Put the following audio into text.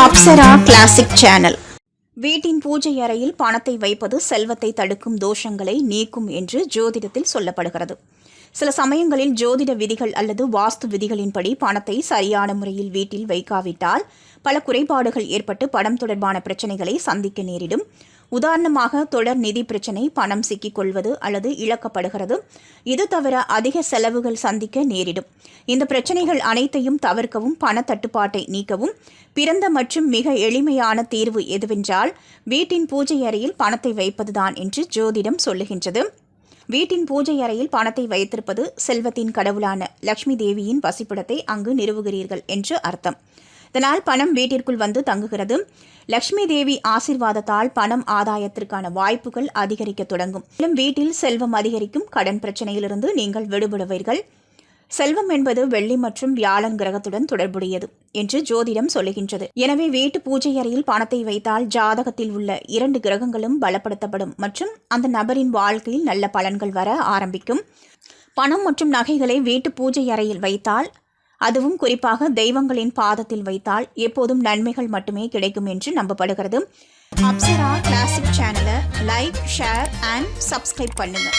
Apsara classic channel வீட்டின் பூஜை அறையில் பணத்தை வைப்பது செல்வத்தை தடுக்கும் தோஷங்களை நீக்கும் என்று ஜோதிடத்தில் சொல்லப்படுகிறது. சில சமயங்களில் ஜோதிட விதிகள் அல்லது வாஸ்து விதிகளின்படி பணத்தை சரியான முறையில் வீட்டில் வைக்காவிட்டால் பல குறைபாடுகள் ஏற்பட்டு பணம் தொடர்பான பிரச்சனைகளை சந்திக்க நேரிடும். உதாரணமாக தொடர் நிதி பிரச்சனை பணம் சிக்கிக் கொள்வது அல்லது இழக்கப்படுகிறது. இது தவிர அதிக செலவுகள் சந்திக்க நேரிடும். இந்த பிரச்சனைகள் அனைத்தையும் தவிர்க்கவும் பண தட்டுப்பாட்டை நீக்கவும். பிறந்த மற்றும் மிக எளிமையான தீர்வு எதுவென்றால் வீட்டின் பூஜை அறையில் பணத்தை வைப்பதுதான் என்று ஜோதிடம் சொல்லுகின்றது. வீட்டின் பூஜை அறையில் பணத்தை வைத்திருப்பது செல்வத்தின் கடவுளான லக்ஷ்மி தேவியின் வசிப்பிடத்தை அங்கு நிறுவுகிறீர்கள் என்று அர்த்தம். இதனால் பணம் வீட்டிற்குள் வந்து தங்குகிறது. லக்ஷ்மி தேவி ஆசிர்வாதத்தால் பணம் ஆதாயத்திற்கான வாய்ப்புகள் அதிகரிக்க தொடங்கும். மேலும் வீட்டில் செல்வம் அதிகரிக்கும். கடன் பிரச்சனையிலிருந்து நீங்கள் விடுபடுவீர்கள். செல்வம் என்பது வெள்ளி மற்றும் வியாழன் கிரகத்துடன் தொடர்புடையது என்று ஜோதிடம் சொல்லுகின்றது. எனவே வீட்டு பூஜை அறையில் பணத்தை வைத்தால் ஜாதகத்தில் உள்ள இரண்டு கிரகங்களும் பலப்படுத்தப்படும் மற்றும் அந்த நபரின் வாழ்க்கையில் நல்ல பலன்கள் வர ஆரம்பிக்கும். பணம் மற்றும் நகைகளை வீட்டு பூஜை அறையில் வைத்தால் அதுவும் குறிப்பாக தெய்வங்களின் பாதத்தில் வைத்தால் எப்போதும் நன்மைகள் மட்டுமே கிடைக்கும் என்று நம்பப்படுகிறது. அப்சரா கிளாசிக் சேனலை லைக் ஷேர் அண்ட் சப்ஸ்கிரைப் பண்ணுங்கள்